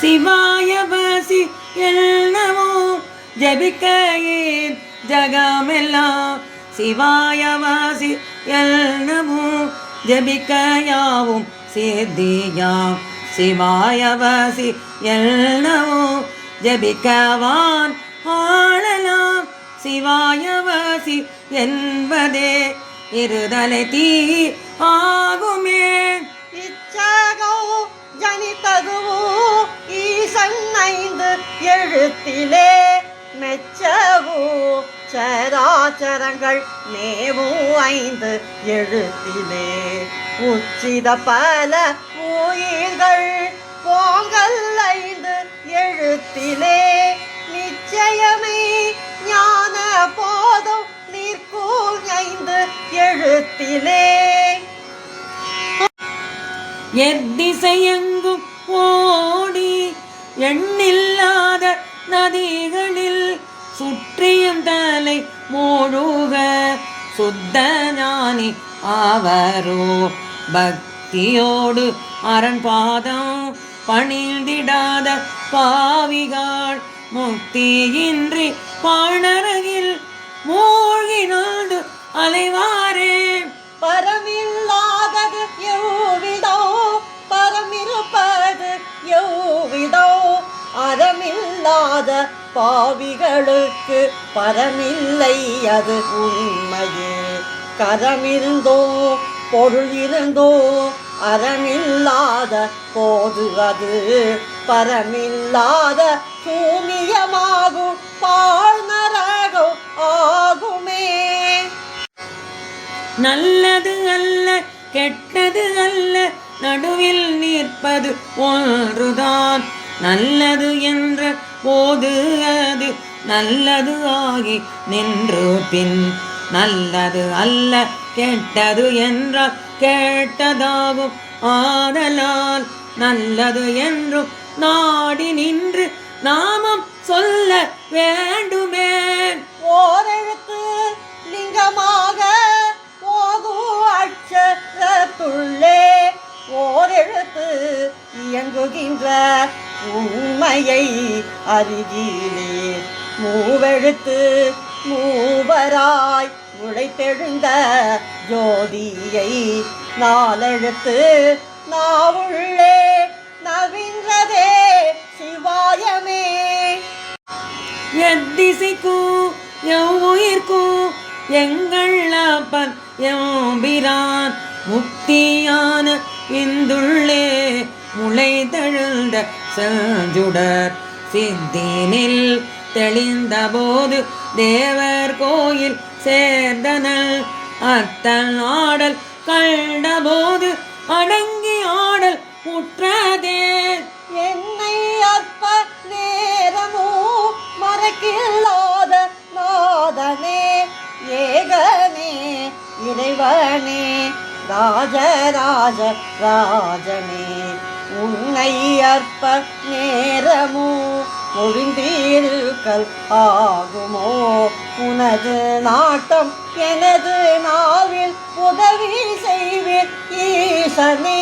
சிவாய பசி என்னமோ ஜபிக்கையேன் ஜகமெல்லாம் சிவாய வாசி என்னமோ ஜபிக்கையாவும் சித்தியாம் சிவாய வாசி என்னமோ ஜபிக்கவான் ஆளலாம் சிவாய வாசி என்பதே இருதலை தீ ஆகுமே. எழுத்திலே மெச்சவோ? சராச்சரங்கள் மேவோ? ஐந்து எழுத்திலே. உச்சித பல உயிர்கள். போங்கல் ஐந்து எழுத்திலே. நிச்சயமே ஞான போதும் நிற்கும் ஐந்து எழுத்திலே. எத்திசையெங்கும் ஓடி எண்ணில்லாத தலை மூழுக சுத்த ஞானி ஆவரோ. பக்தியோடு அரண் பாதம் பணிந்திடாத பாவிகாள் முக்தியின்றி பாணரகில் மூழ்கினோடு அலைவாரே. பரமில்லாதது அறமில்லாத பாவிகளுக்கு பரமில்லை அது உண்மையே. கரமிருந்தோ பொருள் இருந்தோ அறமில்லாத போது அது. பரமில்லாத சூனியமாகும் பாழ்நரகம் ஆகுமே. நல்லது அல்ல கெட்டது அல்ல நடுவில் நிற்பது ஒன்றுதான். நல்லது என்ற போது அது நல்லது ஆகி நின்று பின் நல்லது அல்ல கெட்டது என்றால் கேட்டதாகும் ஆதலால் நல்லது என்றும் நாடி நின்று நாமம் சொல்ல வேண்டுமே. இயங்குகின்ற உண்மையை அறிகிலே மூவெழுத்து மூவராய் உழைத்தெழுந்த ஜோதியை நாலெழுத்து நாவுள்ளே நவின்றதே சிவாயமே. எத்திசைக்கும் எவ்வுயிர்க்கும் எங்கள் அப்பன் எம்பிரான் முக்தியான இந்துள்ளே. முளை தழுந்த செஞ்சுடர் சித்தினில் தெளிந்தபோது தேவர் கோயில் சேர்ந்தனல் அத்தன் ஆடல் கண்டபோது அடங்கி ஆடல் உற்றதே என்னை அற்ப நேரமோ மறக்கில்லாத நாதனே ஏகனே இறைவனே ராஜராஜ ராஜனே. உன்னை அற்ப நேரமோ ஒழிந்தீருக்கல் ஆகுமோ? உனது நாட்டம் எனது நாவில் உதவி செய்வேன் ஈசனே.